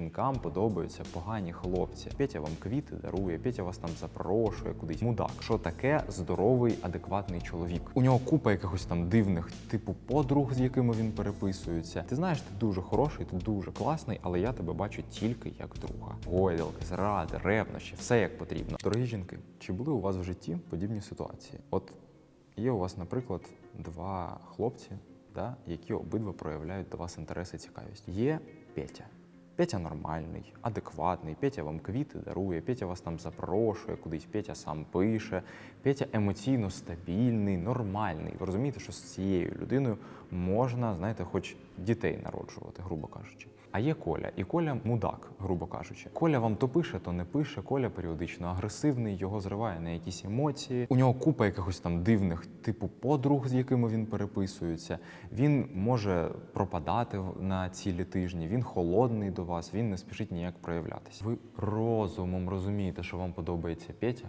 жінкам подобаються погані хлопці. Петя вам квіти дарує, Петя вас там запрошує кудись. Мудак. Що таке здоровий, адекватний чоловік? У нього купа якихось там дивних, типу подруг, з якими він переписується. Ти знаєш, ти дуже хороший, ти дуже класний, але я тебе бачу тільки як друга. Гойдалки, зради, ревнощі, все як потрібно. Дорогі жінки, чи були у вас в житті подібні ситуації? От є у вас, наприклад, два хлопці, да, які обидва проявляють до вас інтерес і цікавість. Є Петя. Петя нормальний, адекватний, Петя вам квіти дарує, Петя вас там запрошує кудись, Петя сам пише, Петя емоційно стабільний, нормальний. Ви розумієте, що з цією людиною можна, знаєте, хоч дітей народжувати, грубо кажучи. А є Коля, і Коля мудак, грубо кажучи. Коля вам то пише, то не пише. Коля періодично агресивний, його зриває на якісь емоції. У нього купа якихось там дивних, типу подруг, з якими він переписується. Він може пропадати на цілі тижні. Він холодний до вас, він не спішить ніяк проявлятися. Ви розумом розумієте, що вам подобається Петя,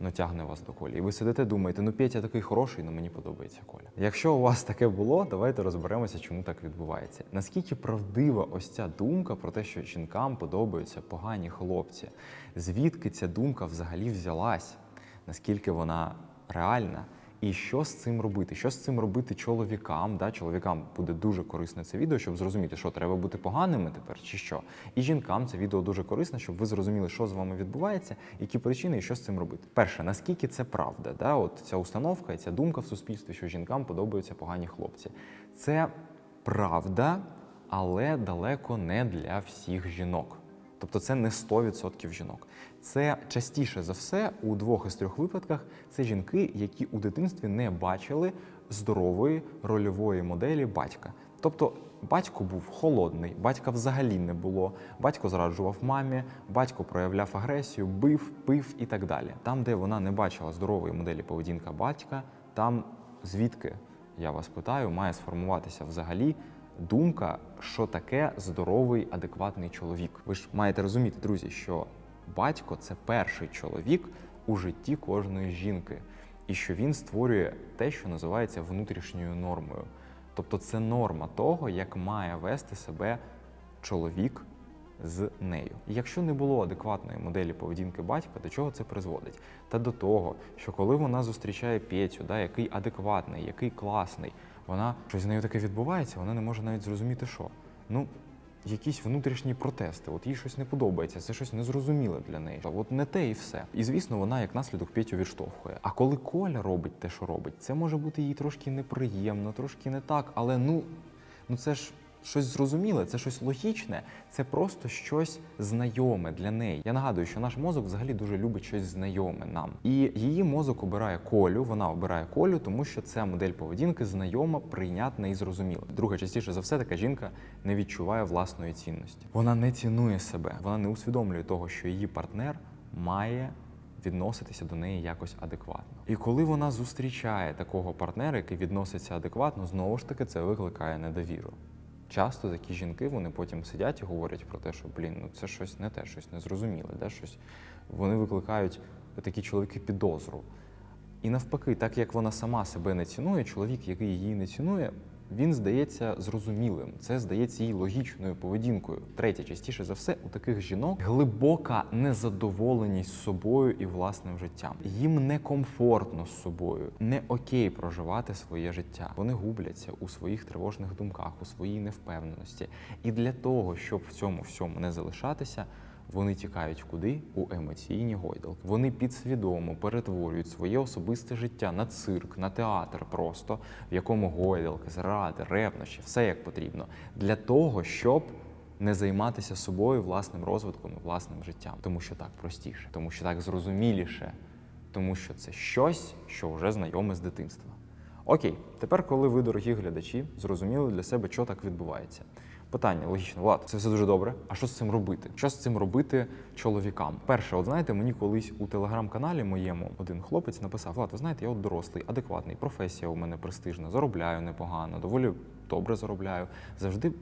ну тягне вас до Колі. І ви сидите, думаєте, ну Петя такий хороший, ну мені подобається Коля. Якщо у вас таке було, давайте розберемося, чому так відбувається. Наскільки правдива ось ця думка про те, що жінкам подобаються погані хлопці? Звідки ця думка взагалі взялась? Наскільки вона реальна? І що з цим робити? Що з цим робити чоловікам? Да? Чоловікам буде дуже корисне це відео, щоб зрозуміти, що треба бути поганими тепер, чи що. І жінкам це відео дуже корисне, щоб ви зрозуміли, що з вами відбувається, які причини і що з цим робити. Перше, наскільки це правда? Да? От ця установка і ця думка в суспільстві, що жінкам подобаються погані хлопці. Це правда, але далеко не для всіх жінок. Тобто це не 100% жінок. Це частіше за все у двох із трьох випадках це жінки, які у дитинстві не бачили здорової рольової моделі батька. Тобто батько був холодний, батька взагалі не було. Батько зраджував мамі, батько проявляв агресію, бив, пив і так далі. Там, де вона не бачила здорової моделі поведінка батька, там звідки я вас питаю, має сформуватися взагалі думка, що таке здоровий, адекватний чоловік. Ви ж маєте розуміти, друзі, що батько це перший чоловік у житті кожної жінки, і що він створює те, що називається внутрішньою нормою. Тобто це норма того, як має вести себе чоловік з нею. І якщо не було адекватної моделі поведінки батька, до чого це призводить? Та до того, що коли вона зустрічає Петю, да, який адекватний, який класний, вона щось з нею таке відбувається, вона не може навіть зрозуміти, що. Ну, якісь внутрішні протести, от їй щось не подобається, це щось незрозуміле для неї. От не те і все. І звісно, вона як наслідок Петю відштовхує. А коли Коля робить те, що робить, це може бути їй трошки неприємно, трошки не так, але ну, ну це ж щось зрозуміле, це щось логічне, це просто щось знайоме для неї. Я нагадую, що наш мозок взагалі дуже любить щось знайоме нам. І її мозок обирає колю, вона обирає колю, тому що ця модель поведінки знайома, прийнятна і зрозуміла. Друге, частіше за все, така жінка не відчуває власної цінності. Вона не цінує себе, вона не усвідомлює того, що її партнер має відноситися до неї якось адекватно. І коли вона зустрічає такого партнера, який відноситься адекватно, знову ж таки це викликає недовіру. Часто такі жінки вони потім сидять і говорять про те, що блін, ну це щось не те, щось незрозуміле, де щось вони викликають такі чоловіки підозру. І навпаки, так як вона сама себе не цінує, чоловік, який її не цінує, він здається зрозумілим. Це здається їй логічною поведінкою. Третє, частіше за все, у таких жінок глибока незадоволеність собою і власним життям. Їм некомфортно з собою, не окей проживати своє життя. Вони губляться у своїх тривожних думках, у своїй невпевненості. І для того, щоб в цьому всьому не залишатися. Вони тікають куди? У емоційні гойдалки. Вони підсвідомо перетворюють своє особисте життя на цирк, на театр просто, в якому гойдалки, зради, ревнощі, все як потрібно, для того, щоб не займатися собою, власним розвитком і власним життям. Тому що так простіше, тому що так зрозуміліше, тому що це щось, що вже знайоме з дитинства. Окей, тепер, коли ви, дорогі глядачі, зрозуміли для себе, що так відбувається. Питання логічно, Влад, це все дуже добре. А що з цим робити? Що з цим робити чоловікам? Перше, от знаєте, мені колись у телеграм-каналі моєму один хлопець написав: Влад, ви знаєте, я от дорослий, адекватний, професія у мене престижна, заробляю непогано, доволі добре заробляю. Завжди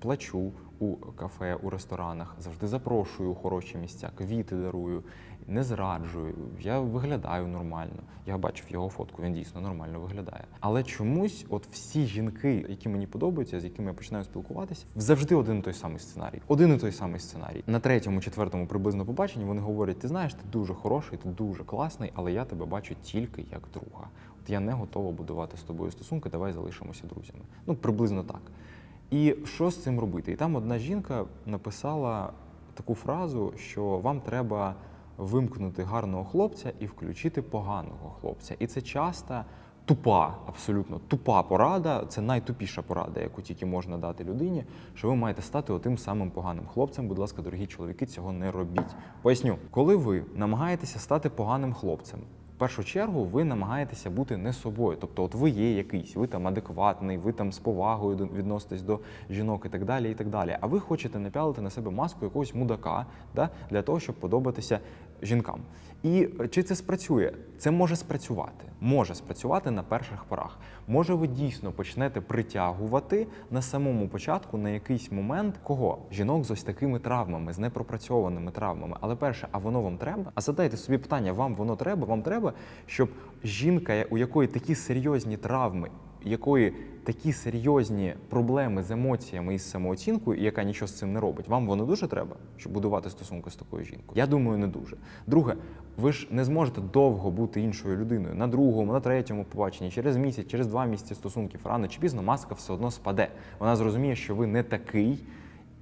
плачу у кафе, у ресторанах, завжди запрошую у хороші місця, квіти дарую, не зраджую. Я виглядаю нормально. Я бачив його фотку, він дійсно нормально виглядає. Але чомусь, от всі жінки, які мені подобаються, з якими я починаю спілкуватися, завжди один і той самий сценарій. Один і той самий сценарій. На третьому, четвертому приблизно побаченні вони говорять: ти знаєш, ти дуже хороший, ти дуже класний, але я тебе бачу тільки як друга. От я не готова будувати з тобою стосунки, давай залишимося друзями. Ну, приблизно так. І що з цим робити? І там одна жінка написала таку фразу, що вам треба вимкнути гарного хлопця і включити поганого хлопця. І це часто тупа, абсолютно тупа порада. Це найтупіша порада, яку тільки можна дати людині, що ви маєте стати отим самим поганим хлопцем. Будь ласка, дорогі чоловіки, цього не робіть. Поясню, коли ви намагаєтеся стати поганим хлопцем. В першу чергу ви намагаєтеся бути не собою. Тобто, от ви є якийсь, ви там адекватний, ви там з повагою відноситесь до жінок і так далі. і так далі. А ви хочете напялити на себе маску якогось мудака да, для того, щоб подобатися жінкам. І чи це спрацює? Це може спрацювати. Може спрацювати на перших порах. Може, ви дійсно почнете притягувати на самому початку на якийсь момент кого? Жінок з ось такими травмами, з непропрацьованими травмами. Але перше, а воно вам треба? А задайте собі питання: вам воно треба? Вам треба, щоб жінка, у якої такі серйозні травми, якої такі серйозні проблеми з емоціями і з самооцінкою, і яка нічого з цим не робить, вам воно дуже треба, щоб будувати стосунки з такою жінкою? Я думаю, не дуже. Друге, ви ж не зможете довго бути іншою людиною на другому, на третьому побаченні, через місяць, через два місяці стосунків, рано чи пізно маска все одно спаде. Вона зрозуміє, що ви не такий.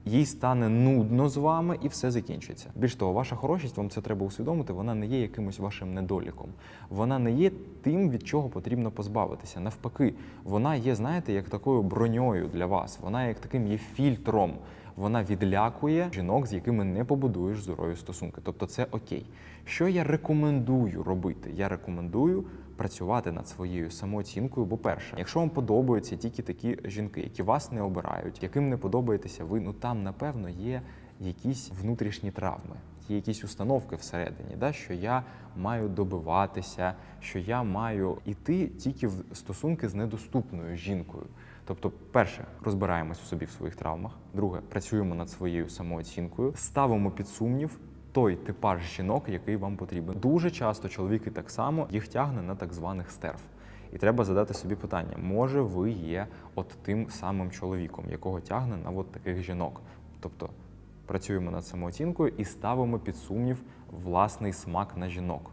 Їй стане нудно з вами і все закінчиться. Більш того, ваша хорошість, вам це треба усвідомити, вона не є якимось вашим недоліком. Вона не є тим, від чого потрібно позбавитися. Навпаки, вона є, знаєте, як такою броньою для вас. Вона як таким є фільтром. Вона відлякує жінок, з якими не побудуєш здорові стосунки. Тобто це окей. Що я рекомендую робити? Я рекомендую працювати над своєю самооцінкою. Бо перше, якщо вам подобаються тільки такі жінки, які вас не обирають, яким не подобаєтеся ви, ну там напевно є якісь внутрішні травми. Є якісь установки всередині, да, що я маю добиватися, що я маю іти тільки в стосунки з недоступною жінкою. Тобто, перше, розбираємось в собі в своїх травмах. Друге, працюємо над своєю самооцінкою, ставимо під сумнів той типаж жінок, який вам потрібен. Дуже часто чоловіки так само їх тягне на так званих стерв. І треба задати собі питання: може ви є от тим самим чоловіком, якого тягне на от таких жінок? Тобто працюємо над самооцінкою і ставимо під сумнів власний смак на жінок.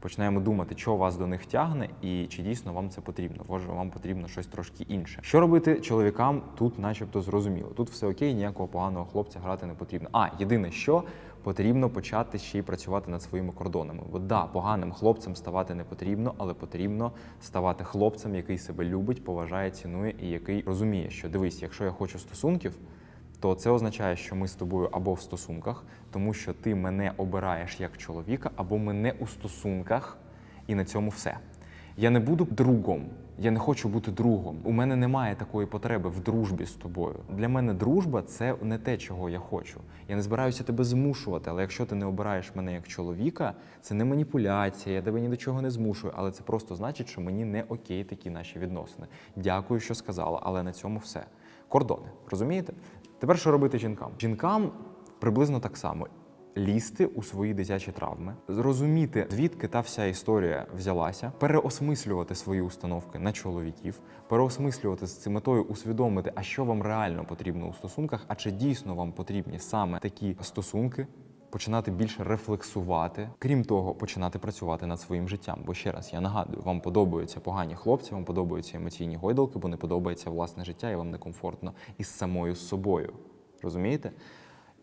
Починаємо думати, що вас до них тягне, і чи дійсно вам це потрібно. Може, вам потрібно щось трошки інше. Що робити чоловікам тут, начебто, зрозуміло. Тут все окей, ніякого поганого хлопця грати не потрібно. А єдине, що потрібно почати ще й працювати над своїми кордонами. Бо да, поганим хлопцем ставати не потрібно, але потрібно ставати хлопцем, який себе любить, поважає, цінує і який розуміє, що дивись, якщо я хочу стосунків то це означає, що ми з тобою або в стосунках, тому що ти мене обираєш як чоловіка, або ми не у стосунках, і на цьому все. Я не буду другом. Я не хочу бути другом. У мене немає такої потреби в дружбі з тобою. Для мене дружба це не те, чого я хочу. Я не збираюся тебе змушувати, але якщо ти не обираєш мене як чоловіка, це не маніпуляція, я тебе ні до чого не змушую, але це просто значить, що мені не окей такі наші відносини. Дякую, що сказала, але на цьому все. Кордони, розумієте? Тепер що робити жінкам? Жінкам приблизно так само. Лізти у свої дитячі травми, зрозуміти, звідки та вся історія взялася, переосмислювати свої установки на чоловіків, переосмислювати з цим метою, усвідомити, а що вам реально потрібно у стосунках, а чи дійсно вам потрібні саме такі стосунки, починати більше рефлексувати. Крім того, починати працювати над своїм життям. Бо ще раз я нагадую, вам подобаються погані хлопці, вам подобаються емоційні гойдалки, бо не подобається власне життя, і вам некомфортно із самою собою. Розумієте?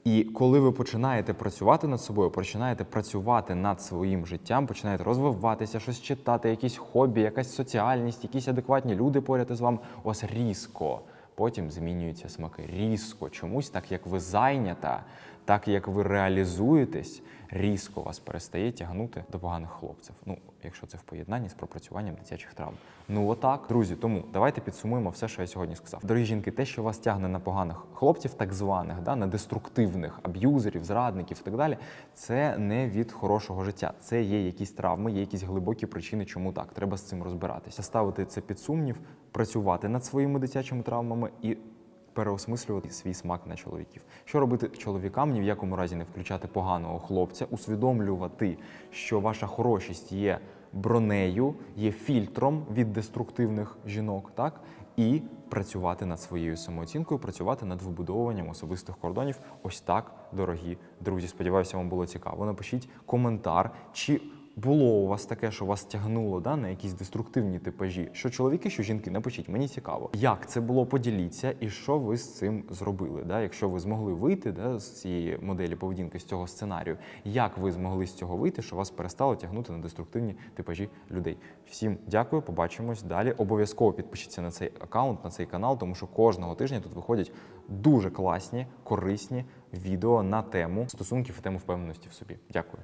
І коли ви починаєте працювати над собою, починаєте працювати над своїм життям, починаєте розвиватися, щось читати, якісь хобі, якась соціальність, якісь адекватні люди поряд із вами, у вас різко. Потім змінюються смаки. Різко чомусь, так як ви зайнята, так як ви реалізуєтесь, різко вас перестає тягнути до поганих хлопців. Ну, якщо це в поєднанні з пропрацюванням дитячих травм. Ну отак, друзі. Тому давайте підсумуємо все, що я сьогодні сказав. Дорогі жінки, те, що вас тягне на поганих хлопців, так званих, да, на деструктивних аб'юзерів, зрадників і так далі, це не від хорошого життя. Це є якісь травми, є якісь глибокі причини, чому так. Треба з цим розбиратися, ставити це під сумнів, працювати над своїми дитячими травмами і переосмислювати свій смак на чоловіків. Що робити чоловікам? Ні в якому разі не включати поганого хлопця, усвідомлювати, що ваша хорошість є бронею, є фільтром від деструктивних жінок, так і працювати над своєю самооцінкою, працювати над вибудовуванням особистих кордонів. Ось так, дорогі друзі. Сподіваюся, вам було цікаво. Напишіть коментар, чи було у вас таке, що вас тягнуло да, на якісь деструктивні типажі, що чоловіки, що жінки, напишіть, мені цікаво. Як це було, поділіться, і що ви з цим зробили? Да? Якщо ви змогли вийти да, з цієї моделі поведінки, з цього сценарію, як ви змогли з цього вийти, що вас перестало тягнути на деструктивні типажі людей? Всім дякую, побачимось далі. Обов'язково підпишіться на цей аккаунт, на цей канал, тому що кожного тижня тут виходять дуже класні, корисні відео на тему стосунків і тему впевненості в собі. Дякую.